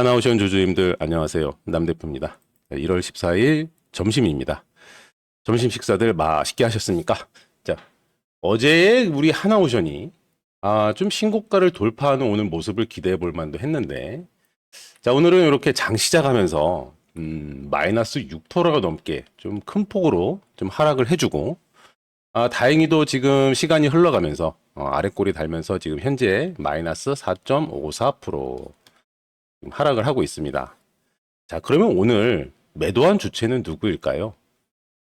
하나오션 주주님들 안녕하세요. 남 대표입니다. 1월 14일 점심입니다. 점심 식사들 맛있게 하셨습니까? 자, 어제 우리 하나오션이 아, 좀 신고가를 돌파하는 오늘 모습을 기대해 볼 만도 했는데 자, 오늘은 이렇게 장 시작하면서 음, 마이너스 6%가 넘게 좀 큰 폭으로 좀 하락을 해주고 아, 다행히도 지금 시간이 흘러가면서 어, 아래꼬리 달면서 지금 현재 마이너스 4.54% 지금 하락을 하고 있습니다. 자, 그러면 오늘 매도한 주체는 누구일까요?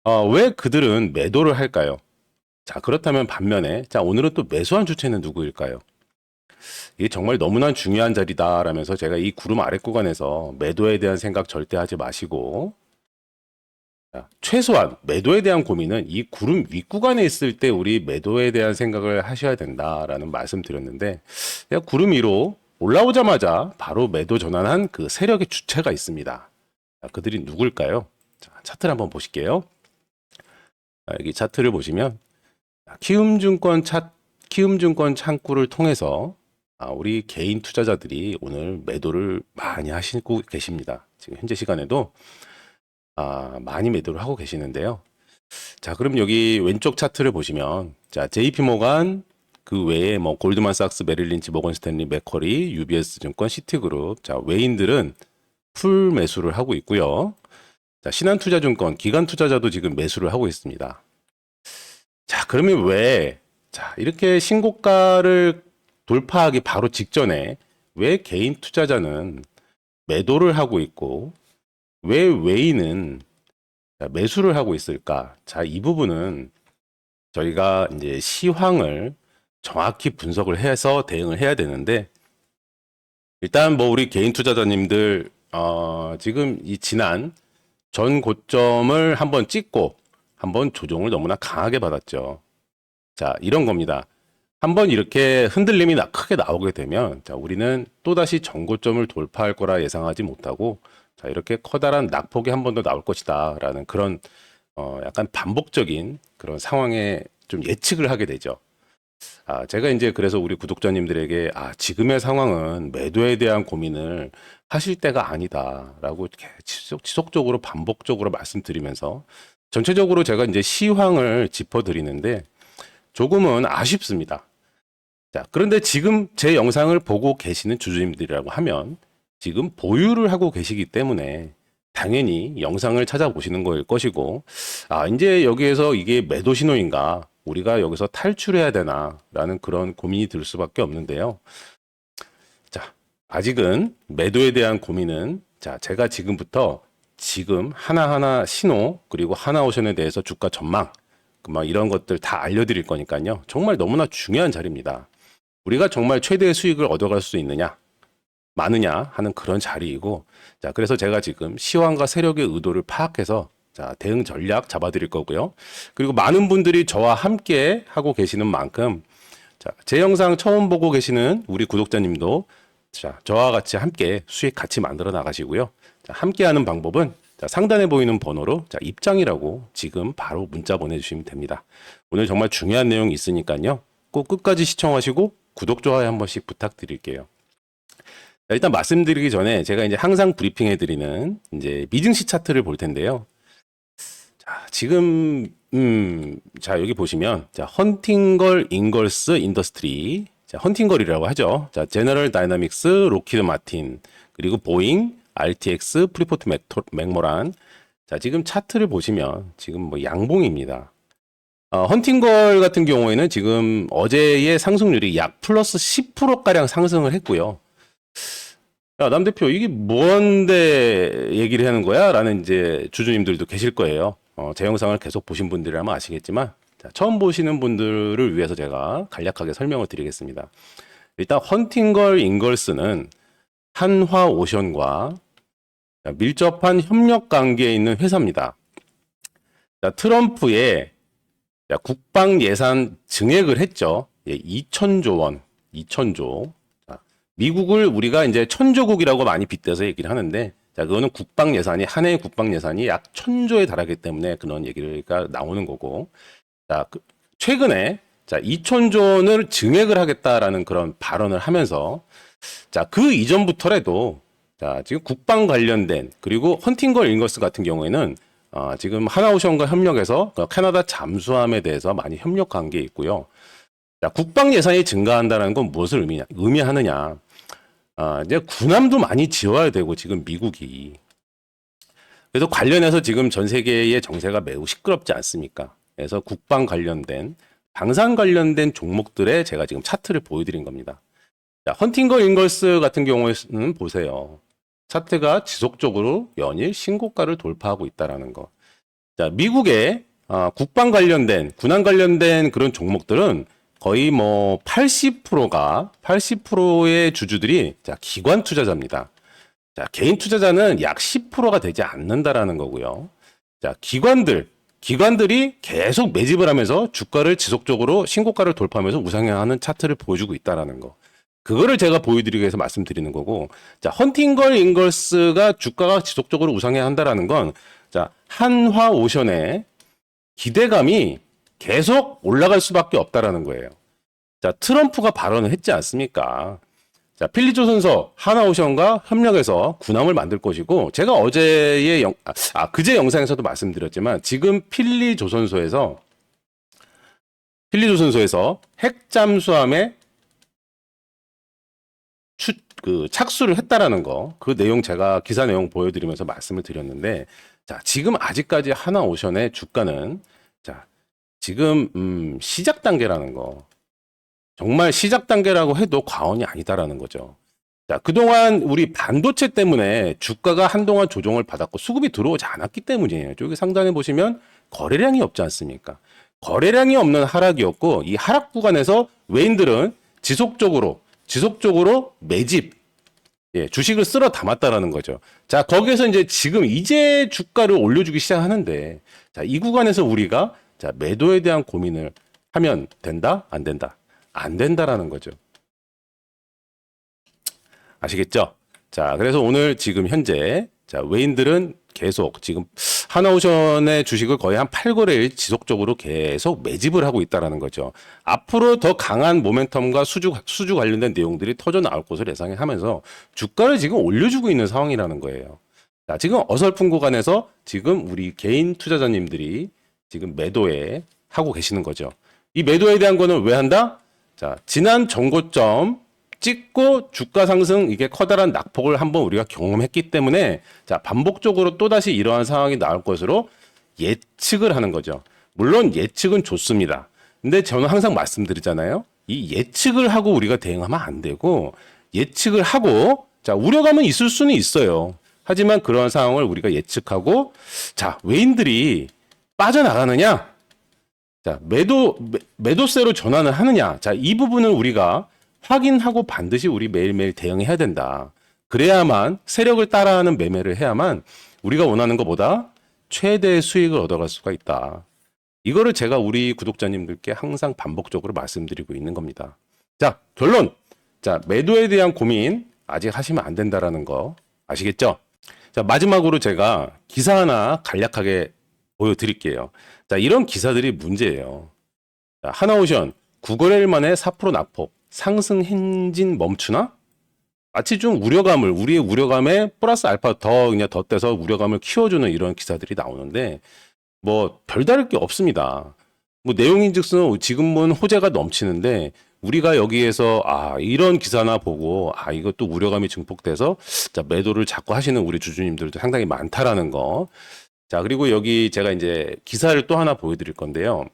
어, 왜 그들은 매도를 할까요? 자, 그렇다면 반면에, 자, 오늘은 또 매수한 주체는 누구일까요? 이게 정말 너무나 중요한 자리다라면서 제가 이 구름 아래 구간에서 매도에 대한 생각 절대 하지 마시고, 자, 최소한 매도에 대한 고민은 이 구름 윗 구간에 있을 때 우리 매도에 대한 생각을 하셔야 된다라는 말씀 드렸는데, 구름 위로 올라오자마자 바로 매도 전환한 그 세력의 주체가 있습니다. 자, 그들이 누굴까요? 자, 차트를 한번 보실게요. 자, 여기 차트를 보시면 자, 키움증권 차 키움증권 창구를 통해서 아, 우리 개인 투자자들이 오늘 매도를 많이 하시고 계십니다. 지금 현재 시간에도 아, 많이 매도를 하고 계시는데요. 자, 그럼 여기 왼쪽 차트를 보시면 자, JP 모간 그 외에 뭐 골드만삭스, 메릴린치, 모건 스탠리, 맥커리, UBS 증권, 시티그룹 자, 외인들은 풀 매수를 하고 있고요. 자, 신한투자증권 기관 투자자도 지금 매수를 하고 있습니다. 자, 그러면 왜 자, 이렇게 신고가를 돌파하기 바로 직전에 왜 개인 투자자는 매도를 하고 있고 왜 외인은 자, 매수를 하고 있을까? 자, 이 부분은 저희가 이제 시황을 정확히 분석을 해서 대응을 해야 되는데 일단 뭐 우리 개인 투자자님들 어, 지금 이 지난 전 고점을 한번 찍고 한번 조정을 너무나 강하게 받았죠. 자, 이런 겁니다. 한번 이렇게 흔들림이 나- 크게 나오게 되면 자, 우리는 또다시 전고점을 돌파할 거라 예상하지 못하고 자, 이렇게 커다란 낙폭이 한 번 더 나올 것이다 라는 그런 어, 약간 반복적인 그런 상황에 좀 예측을 하게 되죠. 아, 제가 이제 그래서 우리 구독자님들에게 아, 지금의 상황은 매도에 대한 고민을 하실 때가 아니다라고 이렇게 지속, 지속적으로 반복적으로 말씀드리면서 전체적으로 제가 이제 시황을 짚어 드리는데 조금은 아쉽습니다. 자, 그런데 지금 제 영상을 보고 계시는 주주님들이라고 하면 지금 보유를 하고 계시기 때문에 당연히 영상을 찾아보시는 거일 것이고, 아, 이제 여기에서 이게 매도 신호인가, 우리가 여기서 탈출해야 되나, 라는 그런 고민이 들 수밖에 없는데요. 자, 아직은 매도에 대한 고민은, 자, 제가 지금부터 지금 하나하나 신호, 그리고 하나오션에 대해서 주가 전망, 그막 이런 것들 다 알려드릴 거니까요. 정말 너무나 중요한 자리입니다. 우리가 정말 최대의 수익을 얻어갈 수 있느냐, 많으냐 하는 그런 자리이고, 자, 그래서 제가 지금 시황과 세력의 의도를 파악해서 자, 대응 전략 잡아드릴 거고요. 그리고 많은 분들이 저와 함께 하고 계시는 만큼, 자, 제 영상 처음 보고 계시는 우리 구독자님도 자, 저와 같이 함께 수익 같이 만들어 나가시고요. 자, 함께 하는 방법은 자, 상단에 보이는 번호로 자, 입장이라고 지금 바로 문자 보내주시면 됩니다. 오늘 정말 중요한 내용이 있으니까요. 꼭 끝까지 시청하시고 구독, 좋아요 한 번씩 부탁드릴게요. 자, 일단 말씀드리기 전에 제가 이제 항상 브리핑 해드리는 이제 미증시 차트를 볼 텐데요. 자, 지금, 음, 자, 여기 보시면, 자, 헌팅걸 인걸스 인더스트리. 자, 헌팅걸이라고 하죠. 자, 제너럴 다이나믹스, 로키드 마틴, 그리고 보잉, RTX, 프리포트 맥토, 맥모란. 자, 지금 차트를 보시면 지금 뭐 양봉입니다. 어, 헌팅걸 같은 경우에는 지금 어제의 상승률이 약 플러스 10%가량 상승을 했고요. 야, 남 대표, 이게 뭔데 얘기를 하는 거야? 라는 이제 주주님들도 계실 거예요. 어, 제 영상을 계속 보신 분들이라면 아시겠지만, 자, 처음 보시는 분들을 위해서 제가 간략하게 설명을 드리겠습니다. 일단, 헌팅걸 인걸스는 한화 오션과 자, 밀접한 협력 관계에 있는 회사입니다. 자, 트럼프의 자, 국방 예산 증액을 했죠. 예, 2천조 원, 2천조. 자, 미국을 우리가 이제 천조국이라고 많이 빗대서 얘기를 하는데, 자, 그거는 국방 예산이, 한 해의 국방 예산이 약 천조에 달하기 때문에 그런 얘기가 나오는 거고, 자, 그- 최근에, 자, 2천조 원을 증액을 하겠다라는 그런 발언을 하면서, 자, 그 이전부터라도, 자, 지금 국방 관련된 그리고 헌팅걸 인거스 같은 경우에는 어, 지금 하나오션과 협력해서 그 캐나다 잠수함에 대해서 많이 협력한 게 있고요. 자, 국방 예산이 증가한다는 건 무엇을 의미냐, 의미하느냐? 아, 이제 군함도 많이 지어야 되고 지금 미국이 그래서 관련해서 지금 전 세계의 정세가 매우 시끄럽지 않습니까? 그래서 국방 관련된 방산 관련된 종목들의 제가 지금 차트를 보여드린 겁니다. 자, 헌팅걸 인걸스 같은 경우에는 보세요. 차트가 지속적으로 연일 신고가를 돌파하고 있다라는 거. 자, 미국의 아, 국방 관련된 군함 관련된 그런 종목들은 거의 뭐 80%가 80%의 주주들이 자, 기관 투자자입니다. 자, 개인 투자자는 약 10%가 되지 않는다라는 거고요. 자, 기관들 기관들이 계속 매집을 하면서 주가를 지속적으로 신고가를 돌파하면서 우상향하는 차트를 보여주고 있다라는 거. 그거를 제가 보여드리기 위해서 말씀드리는 거고, 자, 헌팅걸 인걸스가 주가가 지속적으로 우상향한다라는 건, 자, 한화 오션의 기대감이 계속 올라갈 수밖에 없다라는 거예요. 자, 트럼프가 발언을 했지 않습니까? 자, 필리조선소 하나오션과 협력해서 군함을 만들 것이고, 제가 어제의 영, 아, 아, 그제 영상에서도 말씀드렸지만, 지금 필리조선소에서, 필리조선소에서 핵잠수함에 추, 그 착수를 했다라는 거, 그 내용 제가 기사 내용 보여드리면서 말씀을 드렸는데, 자, 지금 아직까지 하나오션의 주가는, 자, 지금, 음, 시작 단계라는 거, 정말 시작 단계라고 해도 과언이 아니다라는 거죠. 자, 그동안 우리 반도체 때문에 주가가 한동안 조정을 받았고 수급이 들어오지 않았기 때문이에요. 여기 상단에 보시면 거래량이 없지 않습니까? 거래량이 없는 하락이었고 이 하락 구간에서 외인들은 지속적으로 지속적으로 매집 예, 주식을 쓸어 담았다라는 거죠. 자, 거기에서 이제 지금 이제 주가를 올려주기 시작하는데 자, 이 구간에서 우리가 자, 매도에 대한 고민을 하면 된다? 안 된다? 안 된다라는 거죠. 아시겠죠? 자, 그래서 오늘 지금 현재 자, 외인들은 계속 지금 하나오션의 주식을 거의 한 8거래일 지속적으로 계속 매집을 하고 있다라는 거죠. 앞으로 더 강한 모멘텀과 수주 수주 관련된 내용들이 터져 나올 것을 예상하면서 주가를 지금 올려주고 있는 상황이라는 거예요. 자, 지금 어설픈 구간에서 지금 우리 개인 투자자님들이 지금 매도에 하고 계시는 거죠. 이 매도에 대한 거는 왜 한다? 자, 지난 정고점 찍고 주가 상승 이게 커다란 낙폭을 한번 우리가 경험했기 때문에 자, 반복적으로 또다시 이러한 상황이 나올 것으로 예측을 하는 거죠. 물론 예측은 좋습니다. 근데 저는 항상 말씀드리잖아요. 이 예측을 하고 우리가 대응하면 안 되고 예측을 하고 자, 우려감은 있을 수는 있어요. 하지만 그러한 상황을 우리가 예측하고 자, 외인들이 빠져나가느냐? 자, 매도, 매- 매도세로 전환을 하느냐. 자, 이 부분을 우리가 확인하고 반드시 우리 매일매일 대응해야 된다. 그래야만 세력을 따라하는 매매를 해야만 우리가 원하는 것보다 최대의 수익을 얻어갈 수가 있다. 이거를 제가 우리 구독자님들께 항상 반복적으로 말씀드리고 있는 겁니다. 자, 결론. 자, 매도에 대한 고민 아직 하시면 안 된다라는 거 아시겠죠? 자, 마지막으로 제가 기사 하나 간략하게 보여드릴게요. 자, 이런 기사들이 문제예요. 자, 하나오션 9거래일 만에 4% 낙폭 상승 행진 멈추나? 마치 좀 우려감을 우리의 우려감에 플러스 알파 더 그냥 덧대서 우려감을 키워주는 이런 기사들이 나오는데 뭐 별다를 게 없습니다. 뭐 내용인즉슨 지금은 호재가 넘치는데 우리가 여기에서 아 이런 기사나 보고 아 이것도 우려감이 증폭돼서 자 매도를 자꾸 하시는 우리 주주님들도 상당히 많다라는 거. 자 그리고 여기 제가 이제 기사를 또 하나 보여드릴 건데요.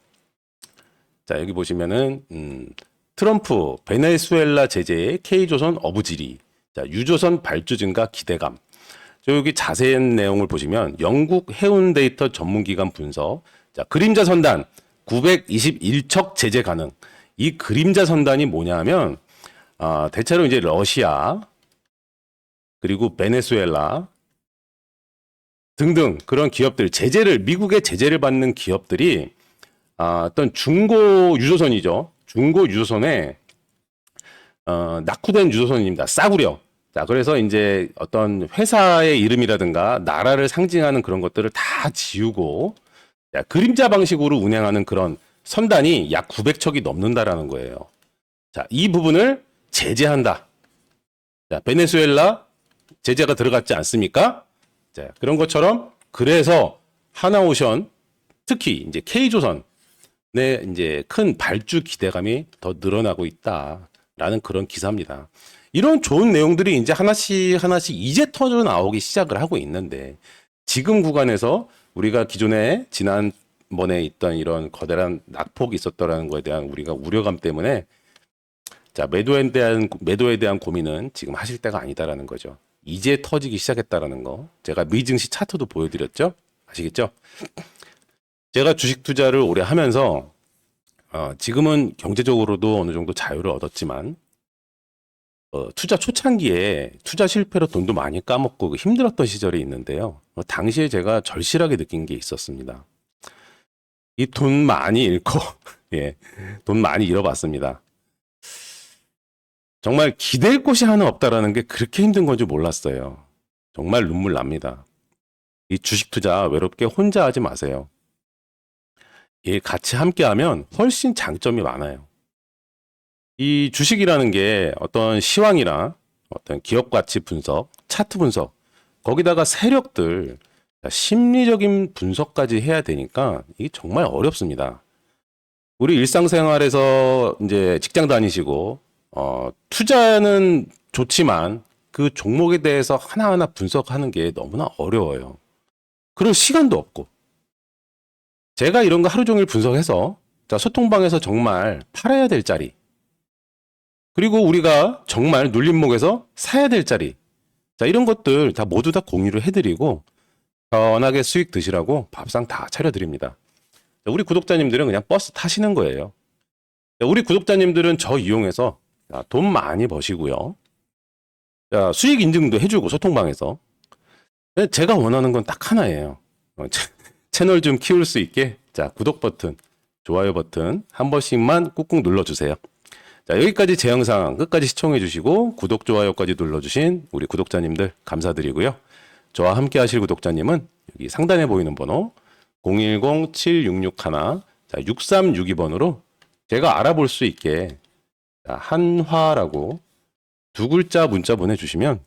자 여기 보시면은 음, 트럼프 베네수엘라 제재에 K조선 어부지리 자 유조선 발주 증가 기대감 저 여기 자세한 내용을 보시면 영국 해운 데이터 전문기관 분석 자 그림자 선단 921척 제재 가능 이 그림자 선단이 뭐냐 하면 아, 대체로 이제 러시아 그리고 베네수엘라 등등 그런 기업들 제재를 미국의 제재를 받는 기업들이 아, 어떤 중고 유조선이죠. 중고 유조선에 어, 낙후된 유조선입니다. 싸구려. 자, 그래서 이제 어떤 회사의 이름이라든가 나라를 상징하는 그런 것들을 다 지우고 자, 그림자 방식으로 운행하는 그런 선단이 약 900척이 넘는다라는 거예요. 자, 이 부분을 제재한다. 자, 베네수엘라 제재가 들어갔지 않습니까? 자, 그런 것처럼 그래서 하나오션 특히 이제 K조선의 이제 큰 발주 기대감이 더 늘어나고 있다라는 그런 기사입니다. 이런 좋은 내용들이 이제 하나씩 하나씩 이제 터져 나오기 시작을 하고 있는데 지금 구간에서 우리가 기존에 지난번에 있던 이런 거대한 낙폭이 있었더라는 거에 대한 우리가 우려감 때문에 자 매도에 대한 매도에 대한 고민은 지금 하실 때가 아니다라는 거죠. 이제 터지기 시작했다라는 거. 제가 미증시 차트도 보여드렸죠. 아시겠죠? 제가 주식 투자를 오래 하면서 어, 지금은 경제적으로도 어느 정도 자유를 얻었지만 어, 투자 초창기에 투자 실패로 돈도 많이 까먹고 그 힘들었던 시절이 있는데요. 어, 당시에 제가 절실하게 느낀 게 있었습니다. 이 돈 많이 잃고 예, 돈 많이 잃어봤습니다. 정말 기댈 곳이 하나 없다라는 게 그렇게 힘든 건지 몰랐어요. 정말 눈물 납니다. 이 주식 투자 외롭게 혼자 하지 마세요. 예, 같이 함께 하면 훨씬 장점이 많아요. 이 주식이라는 게 어떤 시황이나 어떤 기업 가치 분석, 차트 분석, 거기다가 세력들, 심리적인 분석까지 해야 되니까 이게 정말 어렵습니다. 우리 일상생활에서 이제 직장 다니시고, 어, 투자는 좋지만 그 종목에 대해서 하나하나 분석하는 게 너무나 어려워요. 그럴 시간도 없고. 제가 이런 거 하루 종일 분석해서 자, 소통방에서 정말 팔아야 될 자리, 그리고 우리가 정말 눌림목에서 사야 될 자리. 자, 이런 것들 다 모두 다 공유를 해드리고 편하게 수익 드시라고 밥상 다 차려드립니다. 자, 우리 구독자님들은 그냥 버스 타시는 거예요. 자, 우리 구독자님들은 저 이용해서 자, 돈 많이 버시고요. 자, 수익 인증도 해주고 소통방에서. 제가 원하는 건 딱 하나예요. 어, 채- 채널 좀 키울 수 있게 자, 구독 버튼, 좋아요 버튼 한 번씩만 꾹꾹 눌러주세요. 자, 여기까지 제 영상 끝까지 시청해 주시고 구독, 좋아요까지 눌러주신 우리 구독자님들 감사드리고요. 저와 함께 하실 구독자님은 여기 상단에 보이는 번호 010-7661-6362번으로 제가 알아볼 수 있게 자, 한화라고 두 글자 문자 보내주시면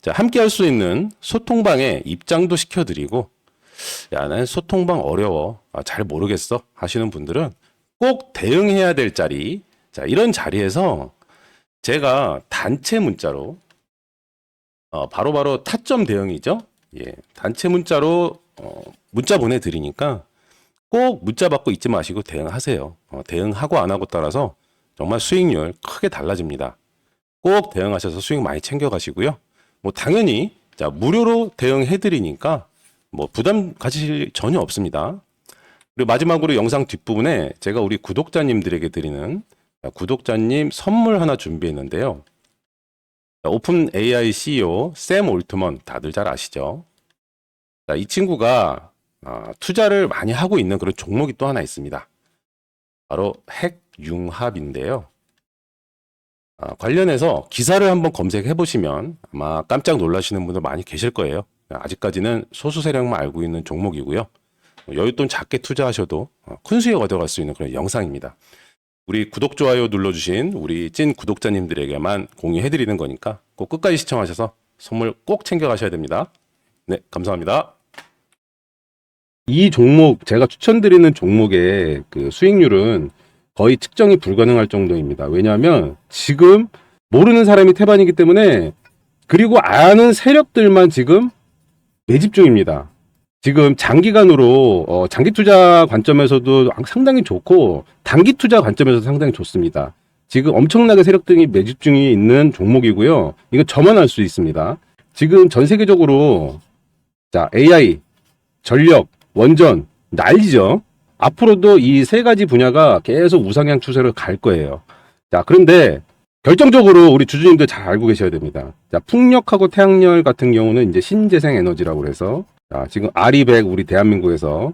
자, 함께 할 수 있는 소통방에 입장도 시켜드리고 야, 난 소통방 어려워. 아, 잘 모르겠어. 하시는 분들은 꼭 대응해야 될 자리 자, 이런 자리에서 제가 단체 문자로 어, 바로바로 타점 대응이죠. 예, 단체 문자로 어, 문자 보내드리니까 꼭 문자 받고 잊지 마시고 대응하세요. 어, 대응하고 안 하고 따라서 정말 수익률 크게 달라집니다. 꼭 대응하셔서 수익 많이 챙겨가시고요. 뭐 당연히 자 무료로 대응해드리니까 뭐 부담 가지실 전혀 없습니다. 그리고 마지막으로 영상 뒷부분에 제가 우리 구독자님들에게 드리는 자, 구독자님 선물 하나 준비했는데요. 자, 오픈 AI CEO 샘 올트먼 다들 잘 아시죠? 자, 이 친구가 아, 투자를 많이 하고 있는 그런 종목이 또 하나 있습니다. 바로 핵 융합인데요. 아, 관련해서 기사를 한번 검색해 보시면 아마 깜짝 놀라시는 분들 많이 계실 거예요. 아직까지는 소수 세력만 알고 있는 종목이고요. 여윳돈 작게 투자하셔도 어, 큰 수익 얻어갈 수 있는 그런 영상입니다. 우리 구독, 좋아요 눌러주신 우리 찐 구독자님들에게만 공유해드리는 거니까 꼭 끝까지 시청하셔서 선물 꼭 챙겨가셔야 됩니다. 네, 감사합니다. 이 종목, 제가 추천드리는 종목의 그 수익률은 거의 측정이 불가능할 정도입니다. 왜냐하면 지금 모르는 사람이 태반이기 때문에 그리고 아는 세력들만 지금 매집 중입니다. 지금 장기간으로 어, 장기 투자 관점에서도 상당히 좋고 단기 투자 관점에서 상당히 좋습니다. 지금 엄청나게 세력들이 매집 중에 있는 종목이고요. 이거 저만 알 수 있습니다. 지금 전 세계적으로 자 AI, 전력, 원전 난리죠. 앞으로도 이 세 가지 분야가 계속 우상향 추세로 갈 거예요. 자 그런데 결정적으로 우리 주주님들 잘 알고 계셔야 됩니다. 자 풍력하고 태양열 같은 경우는 이제 신재생 에너지라고 그래서 자, 지금 아리백 우리 대한민국에서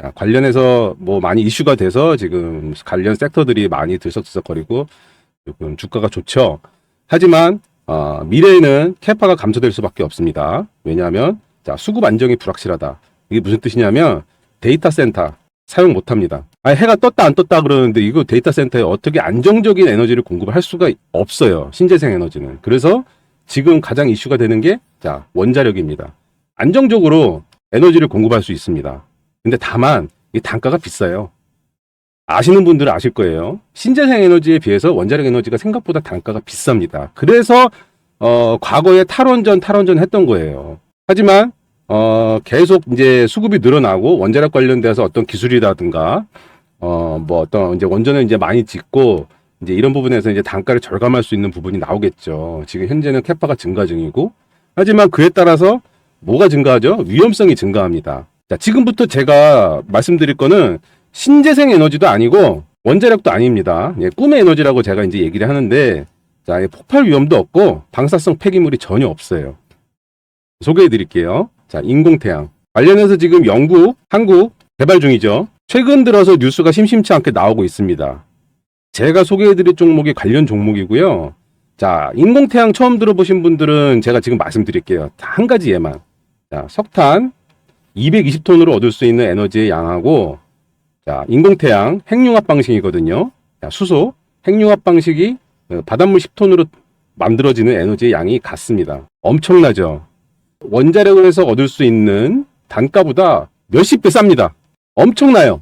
자, 관련해서 뭐 많이 이슈가 돼서 지금 관련 섹터들이 많이 들썩들썩거리고 조금 주가가 좋죠. 하지만 어, 미래에는 캐파가 감소될 수밖에 없습니다. 왜냐하면 자, 수급 안정이 불확실하다. 이게 무슨 뜻이냐면 데이터 센터 사용 못 합니다. 아, 해가 떴다 안 떴다 그러는데 이거 데이터 센터에 어떻게 안정적인 에너지를 공급할 수가 없어요. 신재생 에너지는. 그래서 지금 가장 이슈가 되는 게 자, 원자력입니다. 안정적으로 에너지를 공급할 수 있습니다. 근데 다만 이 단가가 비싸요. 아시는 분들은 아실 거예요. 신재생 에너지에 비해서 원자력 에너지가 생각보다 단가가 비쌉니다. 그래서 어, 과거에 탈원전 탈원전 했던 거예요. 하지만 어, 계속 이제 수급이 늘어나고 원자력 관련돼서 어떤 기술이라든가 어, 뭐 어떤 이제 원전을 이제 많이 짓고 이제 이런 부분에서 이제 단가를 절감할 수 있는 부분이 나오겠죠. 지금 현재는 캐파가 증가 중이고 하지만 그에 따라서 뭐가 증가하죠? 위험성이 증가합니다. 자, 지금부터 제가 말씀드릴 거는 신재생 에너지도 아니고 원자력도 아닙니다. 예, 꿈의 에너지라고 제가 이제 얘기를 하는데 자, 이 폭발 위험도 없고 방사성 폐기물이 전혀 없어요. 소개해 드릴게요. 자, 인공태양. 관련해서 지금 영국, 한국 개발 중이죠. 최근 들어서 뉴스가 심심치 않게 나오고 있습니다. 제가 소개해 드릴 종목이 관련 종목이고요. 자, 인공태양 처음 들어보신 분들은 제가 지금 말씀드릴게요. 다한 가지 예만. 자, 석탄 220톤으로 얻을 수 있는 에너지의 양하고 자, 인공태양 핵융합 방식이거든요. 자, 수소 핵융합 방식이 어, 바닷물 10톤으로 만들어지는 에너지의 양이 같습니다. 엄청나죠. 원자력을 해서 얻을 수 있는 단가보다 몇십 배 쌉니다. 엄청나요.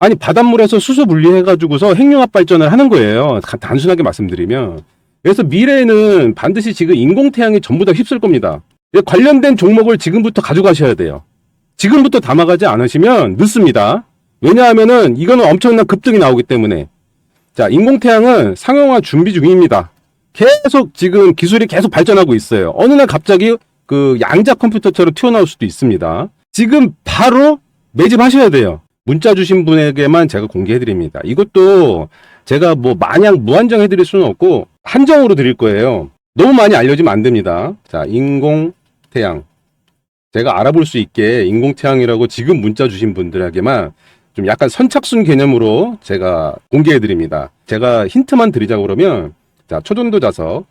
아니 바닷물에서 수소 분리해가지고서 핵융합 발전을 하는 거예요. 가- 단순하게 말씀드리면. 그래서 미래에는 반드시 지금 인공 태양이 전부 다 휩쓸 겁니다. 이 관련된 종목을 지금부터 가져가셔야 돼요. 지금부터 담아가지 않으시면 늦습니다. 왜냐하면은 이거는 엄청난 급등이 나오기 때문에. 자, 인공태양은 상용화 준비 중입니다. 계속 지금 기술이 계속 발전하고 있어요. 어느 날 갑자기 그 양자 컴퓨터처럼 튀어나올 수도 있습니다. 지금 바로 매집하셔야 돼요. 문자 주신 분에게만 제가 공개해 드립니다. 이것도 제가 뭐 마냥 무한정 해드릴 수는 없고 한정으로 드릴 거예요. 너무 많이 알려지면 안 됩니다. 자, 인공 태양. 제가 알아볼 수 있게 인공 태양이라고 지금 문자 주신 분들에게만 좀 약간 선착순 개념으로 제가 공개해 드립니다. 제가 힌트만 드리자고 그러면 자, 초전도 자석.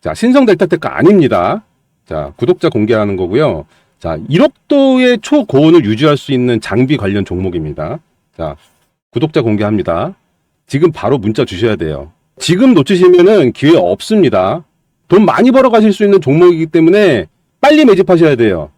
자, 신성 델타 테크 아닙니다. 자, 구독자 공개하는 거고요. 자, 1억도의 초고온을 유지할 수 있는 장비 관련 종목입니다. 자, 구독자 공개합니다. 지금 바로 문자 주셔야 돼요. 지금 놓치시면은 기회 없습니다. 돈 많이 벌어 가실 수 있는 종목이기 때문에 빨리 매집하셔야 돼요.